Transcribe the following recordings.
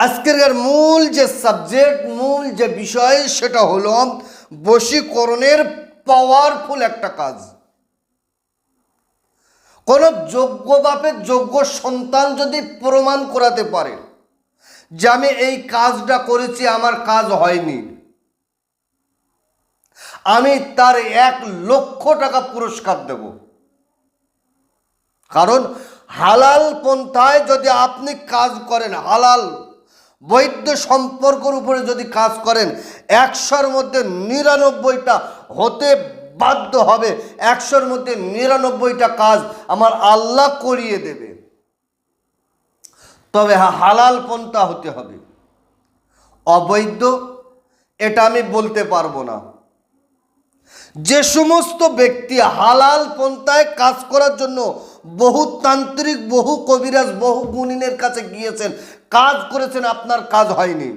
আজকের মূল যে সাবজেক্ট মূল যে বিষয়, সেটা হলো বশীকরণের পাওয়ারফুল একটা কাজ। কোন যোগ্য বাপের যোগ্য সন্তান যদি প্রমাণ করাতে পারে যে আমি এই কাজটা করেছি, আমার কাজ হয়নি। আমি তার এক লক্ষ টাকা পুরস্কার দেব। কারণ হালাল পন্থায় যদি আপনি কাজ করেন, হালাল বৈধ সম্পর্কর উপরে যদি কাজ করেন, একশোর মধ্যে নিরানব্বইটা হতে বাধ্য হবে। একশোর মধ্যে নিরানব্বইটা কাজ আমার আল্লাহ করিয়ে দেবে। তবে হালাল পন্থা হতে হবে। অবৈধ, এটা আমি বলতে পারব না। যে সমস্ত ব্যক্তি হালাল পন্থায় কাজ করার জন্য বহু তান্ত্রিক, বহু কবিরাজ, বহু গুণিনের কাছে গিয়েছেন, কাজ করেছেন, আপনার কাজ হয়নি।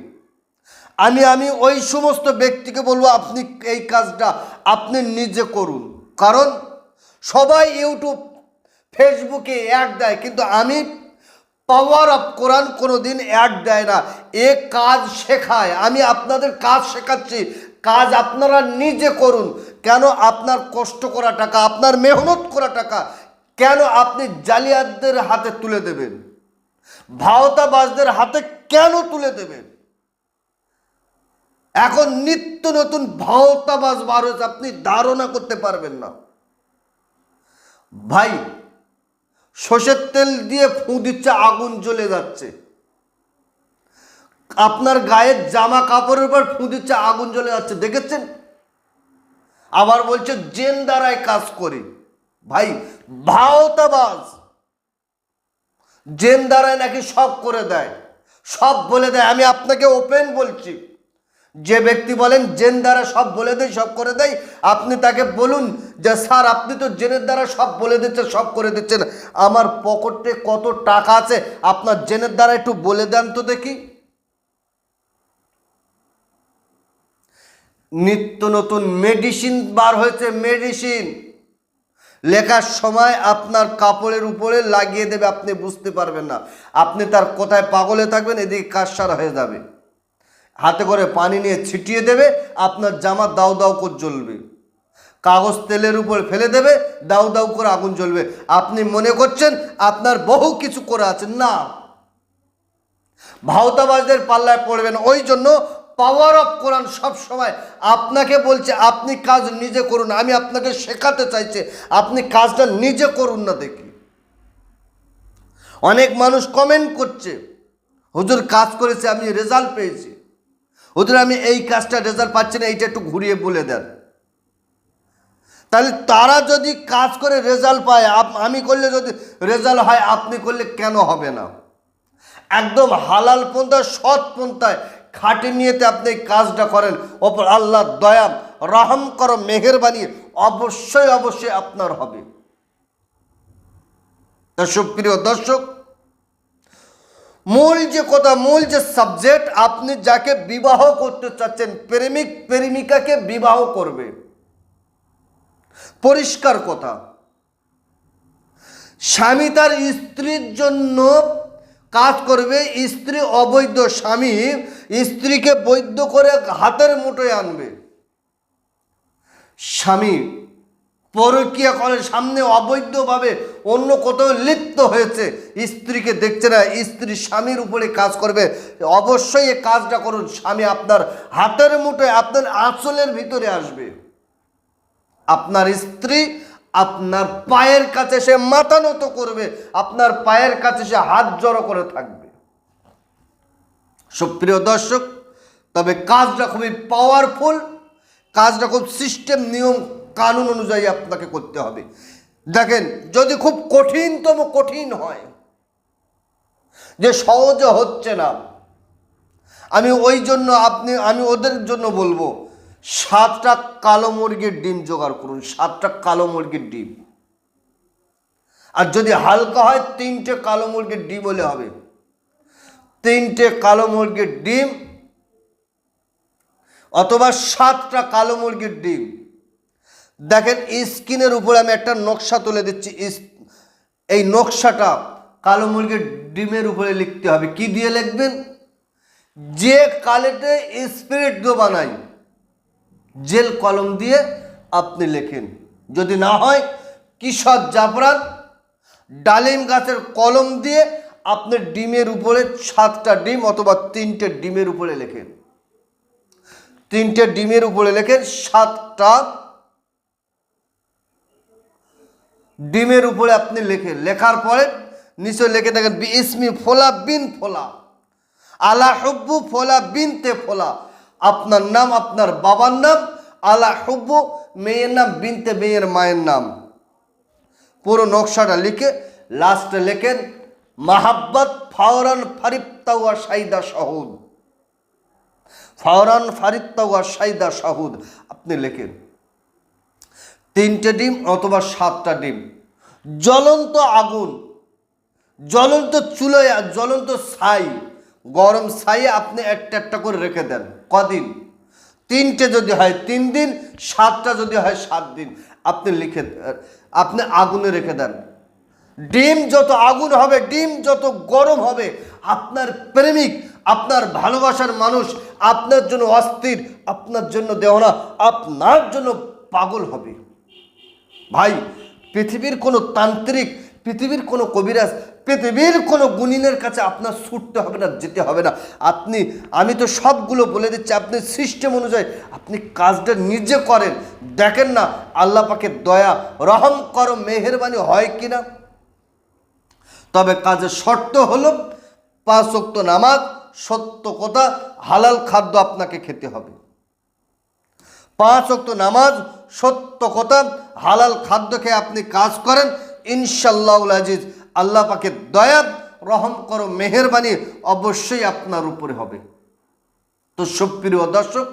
আমি আমি ওই সমস্ত ব্যক্তিকে বলব, আপনি এই কাজটা আপনি নিজে করুন। কারণ সবাই ইউটিউব, ফেসবুকে অ্যাড দেয়, কিন্তু আমি পাওয়ার অফ কোরআন কোনো দিন অ্যাড দেয় না। এ কাজ শেখায়। আমি আপনাদের কাজ শেখাচ্ছি। কাজ আপনারা নিজে করুন। কেন আপনার কষ্ট করা টাকা, আপনার মেহনত করা টাকা, কেন আপনি জালিয়াতদের হাতে তুলে দেবেন? ভাওতাবাজদের হাতে কেন তুলে দেবেন? এখন নিত্য নতুন ভাওতাবাজ বার হয়েছে, আপনি ধারণা করতে পারবেন না। ভাই, সর্ষের তেল দিয়ে ফুঁ দিচ্ছে, আগুন জ্বলে যাচ্ছে। আপনার গায়ের জামা কাপড়ের উপর ফুঁ দিচ্ছে, আগুন জ্বলে যাচ্ছে, দেখেছেন? আবার বলছে জেন দ্বারায় কাজ করি। ভাই, ভাওতাবাজ। জেন দ্বারায় নাকি সব করে দেয়। সব বলে দেয়। আমি আপনাকে ওপেন বলছি। যে ব্যক্তি বলেন জেন দ্বারা সব বলে দেয়, সব করে দেয়, আপনি তাকে বলুন যে, স্যার, আপনি তো জেনের দ্বারা সব বলে দিচ্ছেন, সব করে দিচ্ছেন। আমার পকেটে কত টাকা আছে, আপনার জেনের দ্বারা একটু বলে দেন তো দেখি। নিত্য নতুন মেডিসিন বার হয়েছে মেডিসিন লেখার সময় আপনার কাপড়ের উপরে লাগিয়ে দেবে, আপনি বুঝতে পারবেন না। আপনি তার কোথায় পাগলে থাকবেন, এদিকে কাশার হয়ে যাবে। হাতে করে পানি নিয়ে ছিটিয়ে দেবে, আপনার জামা দাউ দাউ করে জ্বলবে। কাগজ তেলের উপর ফেলে দেবে দাউ দাউ করে আগুন জ্বলবে। আপনি মনে করছেন আপনার বহু কিছু করে আছেন, না। ভাওতাবাজদের পাল্লায় পড়বেন, ওই জন্য পাওয়ার অফ কোরআন সব সময় আপনাকে বলছে, আপনি কাজ নিজে করুন, আমি আপনাকে শেখাতে চাইছি, আপনি কাজটা নিজে করুন না দেখি। অনেক মানুষ কমেন্ট করছে, হুজুর কাজ করেছে, আমি রেজাল্ট পেয়েছি। হুজুর, আমি এই কাজটা রেজাল্ট পাচ্ছি না, এইটা একটু ঘুরিয়ে বলে দেন। তাহলে তারা যদি কাজ করে রেজাল্ট পায় আমি করলে যদি রেজাল্ট হয়, আপনি করলে কেন হবে না? একদম হালাল পন্থায় সৎ পন্থায় খাটে নিয়েতে আপনি এই কাজটা করেন। ওপর আল্লাহ দয়া, রহম করো, মেহেরবানি অবশ্যই অবশ্যই আপনার হবে। তো সুপ্রিয় দর্শক, মূল যে কথা, মূল যে সাবজেক্ট আপনি যাকে বিবাহ করতে চাচ্ছেন, প্রেমিক, প্রেমিকাকে বিবাহ করবে। পরিষ্কার কথা। স্বামী তার স্ত্রীর জন্য কাজ করবে, স্ত্রী অবৈধ স্বামী স্ত্রীকে বৈধ করে হাতের মুঠোয় আনবে। স্বামী পরকীয়া করে সামনে অবৈধভাবে অন্য কোথাও লিপ্ত হয়েছে, স্ত্রীকে দেখছে না, স্ত্রী স্বামীর উপরে কাজ করবে। অবশ্যই এই কাজটা করুন, স্বামী আপনার হাতের মুঠোয়, আপনার আঁচলের ভিতরে আসবে। আপনার স্ত্রী আপনার পায়ের কাছে সে মাথা নত করবে, আপনার পায়ের কাছে সে হাত জড়ো করে থাকবে। সুপ্রিয় দর্শক, তবে কাজটা খুবই পাওয়ারফুল কাজটা খুব সিস্টেম নিয়ম, কানুন অনুযায়ী আপনাকে করতে হবে। দেখেন, যদি খুব কঠিনতম কঠিন হয়, যে সহজে হচ্ছে না, আমি ওই জন্য আপনি, আমি ওদের জন্য বলব সাতটা কালো মুরগির ডিম জোগাড় করুন, সাতটা কালো মুরগির ডিম। আর যদি হালকা হয়, তিনটে কালো মুরগির ডিম হলে হবে। তিনটে কালো মুরগির ডিম অথবা সাতটা কালো মুরগির ডিম। দেখেন স্ক্রিনের উপরে আমি একটা নকশা তুলে দিচ্ছি। এই নকশাটা কালো মুরগির ডিমের উপরে লিখতে হবে। কি দিয়ে লিখবেন? যে কালেটে স্পিরিট দিয়ে বানাই জেল কলম দিয়ে আপনি লেখেন। যদি না হয়, কিশোর জাফরান ডালিম গাছের কলম দিয়ে আপনি ডিমের উপরে সাতটা ডিম অথবা তিনটে ডিমের উপরে লেখেন। তিনটে ডিমের উপরে লেখেন সাতটা ডিমের উপরে আপনি লেখেন। লেখার পরে নিচে লেখে দেখেন ইসমি ফোলা বিন ফোলা, আলা হুব্বু ফোলা বিনতে ফোলা। আপনার নাম, আপনার বাবার নাম, আলা হুব্বু, মেয়ের নাম, বিনতে মেয়ের মায়ের নাম। পুরো নকশাটা লিখে লাস্টে লেখেন, মাহাব্বত ফাওরান ফারিপ্তাওয়া সাইদা শাহুদ। ফাওরান ফারিপ্তাওয়া সাইদা শাহুদ, আপনি লেখেন। তিনটে ডিম অথবা সাতটা ডিম। জ্বলন্ত আগুন, জ্বলন্ত চুলোয়, জ্বলন্ত ছাই, গরম ছাইয়ে আপনি একটা একটা করে রেখে দেন। কদিন? তিনটে যদি হয় তিন দিন, সাতটা যদি হয় সাত দিন। আপনি লিখে, আপনি আগুনে রেখে দেন। ডিম যত আগুন হবে, ডিম যত গরম হবে, আপনার প্রেমিক, আপনার ভালোবাসার মানুষ, আপনার জন্য অস্থির, আপনার জন্য দেওয়া আপনার জন্য পাগল হবে। ভাই, পৃথিবীর কোনো তান্ত্রিক, পৃথিবীর কোনো কবিরাজ পৃথিবীর কোনো গুণিনের কাছে আপনার ছুটতে হবে না, যেতে হবে না। আপনি, আমি তো সবগুলো বলে দিচ্ছি, আপনি সিস্টেম অনুযায়ী আপনি কাজটা নিজে করেন। দেখেন না, আল্লাহ পাকে দয়া, রহম করো, মেহেরবানি হয় কি না তবে কাজের শর্ত হলো, পাঁচ নামাজ, সত্য কথা, হালাল খাদ্য আপনাকে খেতে হবে। পাঁচ অক্ত নামাজ, সত্য কথা, হালাল খাদ্য খেয়ে আপনি কাজ করেন ইনশাল্লাহ আজিজ। আল্লাহ পাকে দয়াত রহম করো, মেহরবানি অবশ্যই আপনার উপরে হবে। তো সুপ্রিয় দর্শক,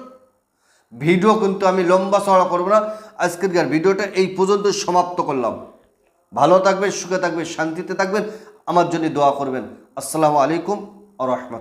ভিডিও কিন্তু আমি লম্বা চড়া করব না, আজকের ভিডিওটা এই পর্যন্ত সমাপ্ত করলাম। ভালো থাকবেন, সুখে থাকবেন, শান্তিতে থাকবেন, আমার জন্য দোয়া করবেন। আসসালামু আলাইকুম আ রহমত